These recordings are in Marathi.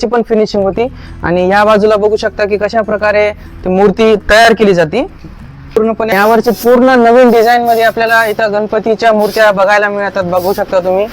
ची पण फिनिशिंग होती. आणि या बाजूला बघू शकता की कशा प्रकारे ती मूर्ती तयार केली जाते. पूर्णपणे यावरची पूर्ण नवीन डिझाईन मध्ये आपल्याला इथं गणपतीच्या मूर्त्या बघायला मिळतात. बघू शकता तुम्ही.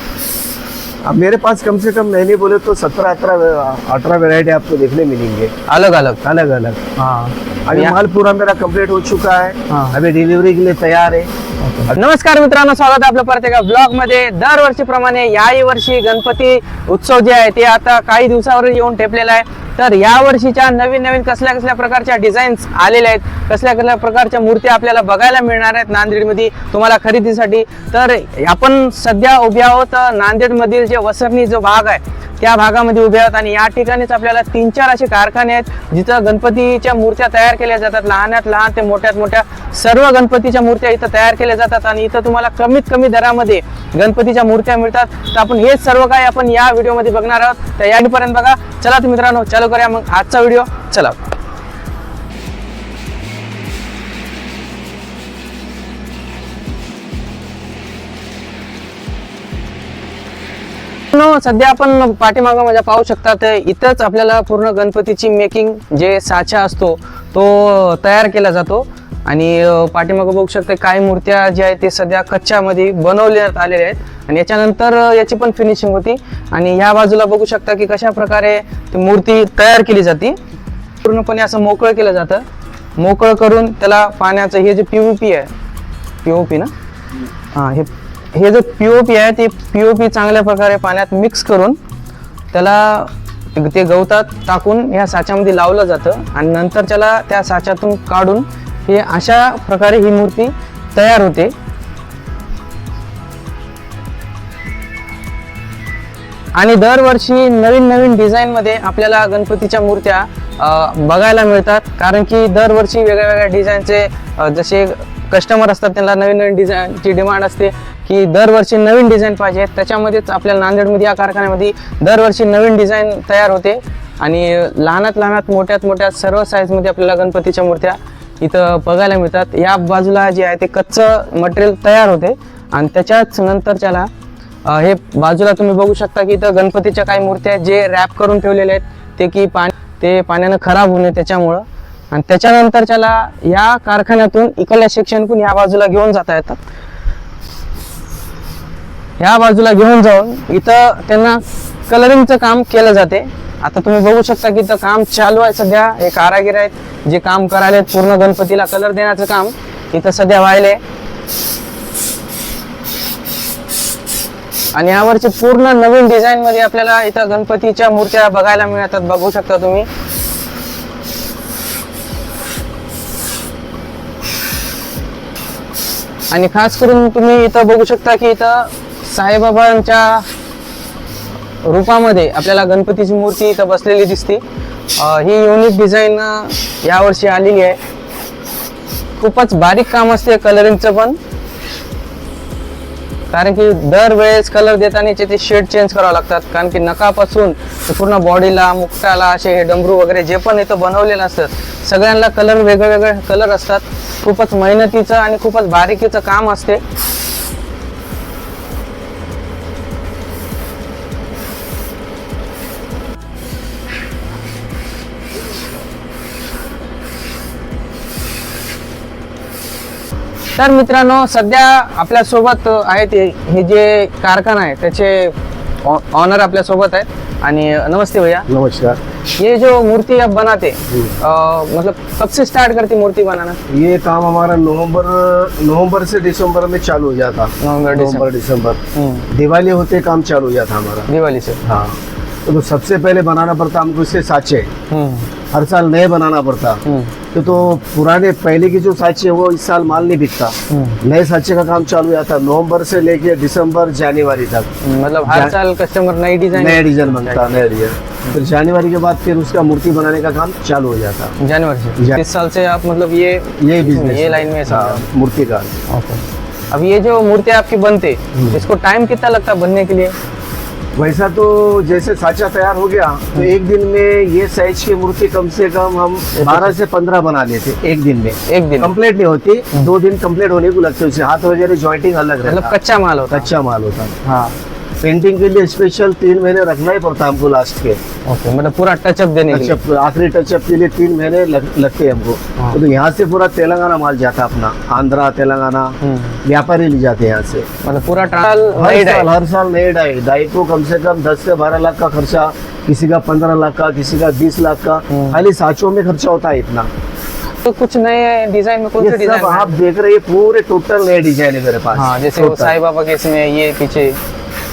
मेरे पास कम से कम नहीं बोले तो सत्रह अठारह अठारह वेरायटी आपको देखने मिलेंगे। अलग अलग. अलग अलग. हाँ. अभी माल पूरा मेरा कंप्लीट हो चुका है। हाँ। अभी डिलीवरी के लिए तैयार है। नमस्कार मित्रांनो स्वागत आहे आपलं परत एका ब्लॉगमध्ये दरवर्षीप्रमाणे याही वर्षी गणपती उत्सव जे आहे ते आता काही दिवसावर येऊन ठेपलेला आहे. तर या वर्षीच्या नवीन नवीन कसल्या कसल्या प्रकारच्या डिझाईन्स आलेल्या आहेत कसल्या कसल्या प्रकारच्या मूर्त्या आपल्याला बघायला मिळणार आहेत नांदेडमध्ये तुम्हाला खरेदीसाठी. तर आपण सध्या उभे आहोत नांदेडमधील जे वसरणी जो भाग आहे त्या भागामध्ये उभे आहोत आणि या ठिकाणीच आपल्याला तीन चार असे कारखाने आहेत जिथं गणपतीच्या मूर्त्या तयार केल्या जातात. लहानात लहान ते मोठ्यात मोठ्या सर्व गणपतीच्या मूर्त्या इथं तयार केल्या जातात आणि इथं तुम्हाला कमीत कमी दरामध्ये गणपतीच्या मूर्त्या मिळतात. तर आपण हेच सर्व काही आपण या व्हिडिओमध्ये बघणार आहोत. तर यापर्यंत बघा. चला तर मित्रांनो चला. करूया मग आजचा व्हिडिओ चला. सध्या आपण पाठीमागं माझ्या पाहू शकता इथंच आपल्याला पूर्ण गणपतीची मेकिंग जे साचा असतो तो तयार केला जातो. आणि पाठीमागं बघू शकता काही मूर्त्या ज्या आहेत ते सध्या कच्च्यामध्ये बनवण्यात आलेल्या आहेत. आणि याच्यानंतर याची पण फिनिशिंग होती. आणि या बाजूला बघू शकता की कशा प्रकारे ती मूर्ती तयार केली जाते. पूर्णपणे असं मोकळं केलं जातं. मोकळं करून त्याला पाण्याचं हे जे पी आहे पी ना? हां हे हे जे पी ओ पी आहे ते पी ओ पी चांगल्या प्रकारे पाण्यात मिक्स करून त्याला ते गवतात टाकून या साच्यामध्ये लावलं जातं आणि नंतर त्याला त्या साच्यातून काढून हे अशा प्रकारे ही मूर्ती तयार होते. आणि दरवर्षी नवीन नवीन डिझाईनमध्ये आपल्याला गणपतीच्या मूर्त्या बघायला मिळतात. कारण की दरवर्षी वेगळ्या वेगळ्या डिझाईनचे जसे कस्टमर असतात त्यांना नवीन नवीन डिझाईनची डिमांड असते की दरवर्षी नवीन डिझाईन पाहिजे. त्याच्यामध्येच आपल्या नांदेडमध्ये या कारखान्यामध्ये दरवर्षी नवीन डिझाईन तयार होते. आणि लहानात लहानात मोठ्यात मोठ्या सर्व साईजमध्ये आपल्याला गणपतीच्या मूर्त्या इथं बघायला मिळतात. या बाजूला जे आहे ते कच्चं मटेरियल तयार होते. आणि त्याच्याच नंतर त्याला हे बाजूला तुम्ही बघू शकता की इथं गणपतीच्या काही मूर्त्या आहेत जे रॅप करून ठेवलेले आहेत. ते की पाणी ते पाण्यानं खराब होऊ नये त्याच्यामुळं. आणि त्याच्यानंतर त्याला या कारखान्यातून इकडल्या सेक्शनकडून या बाजूला घेऊन जाता येतात या बाजूला घेऊन जाऊन इथं त्यांना कलरिंगचं काम केलं जाते. आता तुम्ही बघू शकता की इथं काम चालू आहे सध्या. हे कारागीर आहेत जे काम करायला पूर्ण गणपतीला कलर देण्याचं काम. इथं सध्या व्हायले आणि यावरची पूर्ण नवीन डिझाईन मध्ये आपल्याला इथं गणपतीच्या मूर्त्या बघायला मिळतात. बघू शकता तुम्ही. आणि खास करून तुम्ही इथं बघू शकता की इथं साईबाबांच्या रूपामध्ये आपल्याला गणपतीची मूर्ती इथं बसलेली दिसते. ही युनिक डिझाईन यावर्षी आलेली आहे. खूपच बारीक काम असते कलरिंगचं पण. कारण की दरवेळेस कलर देताना ते शेड चेंज करावं लागतात. कारण की नकापासून पूर्ण बॉडीला मुक्टाला असे हे डमरू वगैरे जे पण इथं बनवलेलं असतं सगळ्यांना कलर वेगळे वेगळे कलर असतात. खूपच मेहनतीचं आणि खूपच बारीकीचं काम असते. तर मित्रांनो सध्या आपल्यासोबत आहेत हे जे कारखाना आहे त्याचे ऑनर आपल्यासोबत आहेत. आणि नमस्ते भैया. नमस्कार. ये जो मूर्ति आप बनाते मतलब कब से स्टार्ट करती मूर्ति बनाना? ये काम हमारा नवंबर नवंबर से दिसंबर में चालू हो जाता नवंबर, नवंबर दिसंबर। हम्म, दिवाली होते काम चालू हो जाता हमारा। दिवाली से। हाँ। तो सबसे पहले बनाना पड़ता हमको इससे साचे। हर साल नए बनाना पड़ता। तो, तो पुराने पहले की जो साचे है वो इस साल माल नहीं बिकता। हम्म। नए साचे का काम चालू हो जाता नवंबर से लेके दिसंबर जनवरी तक। मतलब हर साल कस्टमर नई डिज़ाइन नया डिज़ाइन बनता नया डिज़ाइन फिर जनवरी के बाद फिर उसका मूर्ति बनाने का काम चालू हो जाता। जनवरी से? जा- इस साल से आप मतलब ये ये बिज़नेस ये लाइन में हाँ, मूर्ति का। अब ये जो मूर्तियाँ आपकी बनते इसको टाइम कितना लगता बनने के लिए? वैसा तो जैसे साचा तैयार हो गया तो एक दिन में ये साइज की मूर्ति कम से कम हम बारह से पंद्रह बना लेते एक दिन में। एक दिन कंप्लीट नहीं होती दो दिन कंप्लीट होने को लगते उससे हाथ वगैरह जॉइंटिंग अलग मतलब कच्चा माल होता। कच्चा माल होता हाँ। पेंटिंग के लिए स्पेशल तीन महीने रखना ही पड़ता है हमको लास्ट के। ओके मतलब पूरा टचअप देने के लिए? आखिरी टचअप के लिए तीन महीने लग, लगते हैं हमको। हाँ। तो यहाँ से पूरा तेलंगाना माल जाता है अपना। आंध्रा तेलंगाना हम्म। व्यापारी ले जाते हैं यहाँ से। मतलब पूरा हर साल हर साल नए डाई डाई को कम से कम दस से बारह लाख का खर्चा किसी का पंद्रह लाख का किसी का बीस लाख का। हम्म। खाली साँचों में खर्चा होता है इतना। तो कुछ नए डिज़ाइन में कौन से डिज़ाइन आप देख रहे हैं पूरे टोटल नए डिज़ाइन है मेरे पास। हाँ जैसे वो Total। बाबा के इसमें ये पीछे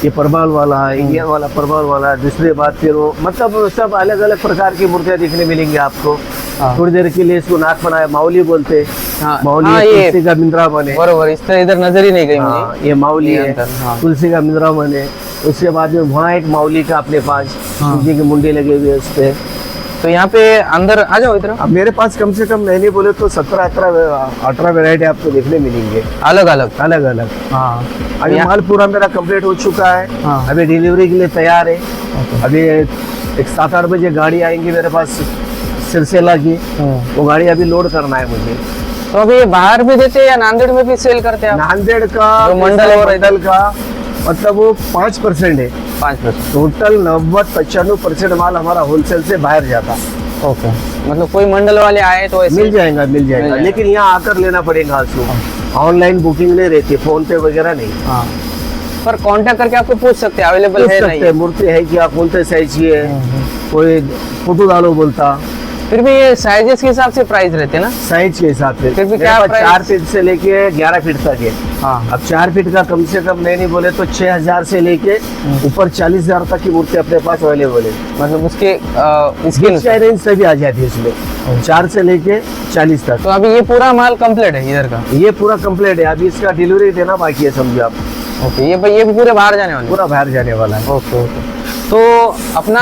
ये परबाल वाला है इंडियन वाला परबाल वाला है दूसरी बात फिर वो मतलब सब अलग अलग प्रकार की मूर्तियाँ देखने मिलेंगे आपको। हाँ। थोड़ी देर के लिए इसको नाक बनाए माउली बोलते। हाँ, माउली हाँ, तुलसी का मिंद्रा बने। बरोबर इस तरह इधर नज़र ही नहीं गई हाँ, ये माउली है हाँ। तुलसी का मिंद्रा बने। उसके बाद में वहाँ एक माउली का अपने पास हाँ। जी के मुंडे लगे हुए हैं उस पे। तो यहाँ पे अंदर आ जाओ इधर। अब मेरे पास कम से कम नहीं बोले तो सत्रह अठारह अठारह वेरायटी आपको देखने मिलेंगे। अलग अलग। अलग अलग। हाँ। अभी माल पूरा मेरा कंप्लीट हो चुका है। हाँ। अभी डिलीवरी के लिए तैयार है। अभी एक सात आठ बजे गाड़ी आएँगी मेरे पास सिलसिला की। हम्म। वो गाड़ी अभी लोड करना है मुझे। तो अभी बाहर भी देते हैं या नांदेड़ में भी सेल करते हैं नांदेड़ का मंडल और मंडल। का मतलब वो पाँच परसेंट है। पाँच परसेंट टोटल नब्बे पचानवे परसेंट माल हमारा होलसेल से बाहर जाता। ओके। मतलब कोई मंडल वाले आए तो ऐसे मिल जाएगा मिल जाएगा। जाएगा। लेकिन यहाँ आकर लेना पड़ेगा आपको ऑनलाइन बुकिंग नहीं रहती फ़ोन पे वगैरह नहीं। हाँ। पर कांटेक्ट करके आपको पूछ सकते हैं अवेलेबल है नहीं। मूर्ति है क्या कौन से साइज़ की है हम्म। कोई फ़ोटो डालो बोलता। फिर भी ये साइजेस के हिसाब से प्राइस रहते हैं ना? साइज़ के हिसाब से। फिर भी क्या प्राइस? चार फीट से लेके ग्यारह फीट तक है। हाँ। अब चार फीट का कम से कम नहीं नहीं बोले तो छह हज़ार से लेके ऊपर चालीस हज़ार तक की मूर्ति अपने पास अवेलेबल है। मतलब उसके गिफ्ट रेंज सभी आ जाती है इसमें चार से लेके चालीस तक। तो अभी ये पूरा माल कंप्लीट है इधर का? ये पूरा कंप्लीट है। अभी इसका डिलीवरी देना बाकी है समझो आप। ओके ये ये भी पूरे बाहर जाने वाले पूरा बाहर जाने वाला है। ओके ओके तो अपना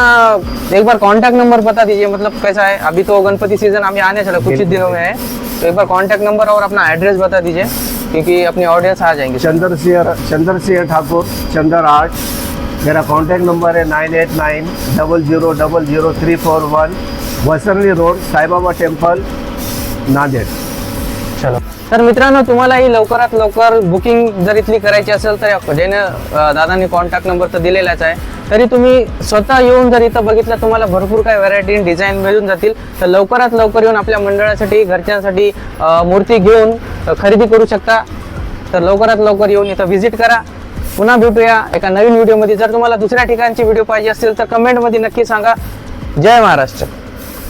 एक बार कांटेक्ट नंबर बता दीजिए मतलब कैसा है? अभी तो गणपति सीज़न अभी आने चला कुछ ही दिनों में है। तो एक बार कांटेक्ट नंबर और अपना एड्रेस बता दीजिए क्योंकि अपनी ऑडियंस आ जाएँगे। चंद्र सिंह चंद्र सिंह ठाकुर चंद्र आर्ट मेरा कॉन्टैक्ट नंबर है nine eight nine double zero double zero three four one Vasarni road Saibaba temple Nanded. चलो। तर मित्रांनो तुम्हालाही लवकरात लवकर बुकिंग जर इथली करायची असेल तर या ज्याने दादांनी कॉन्टॅक्ट नंबर तर दिलेलाच आहे. तरी तुम्ही स्वतः येऊन जर इथं बघितलं तुम्हाला भरपूर काही व्हरायटी डिझाईन मिळून जातील. तर लवकरात लवकर येऊन आपल्या मंडळासाठी घरच्यांसाठी मूर्ती घेऊन खरेदी करू शकता. तर लवकरात लवकर येऊन इथं व्हिजिट करा. पुन्हा भेटूया एका नवीन व्हिडिओमध्ये जर तुम्हाला दुसऱ्या ठिकाणची व्हिडिओ पाहिजे असेल तर कमेंटमध्ये नक्की सांगा. जय महाराष्ट्र.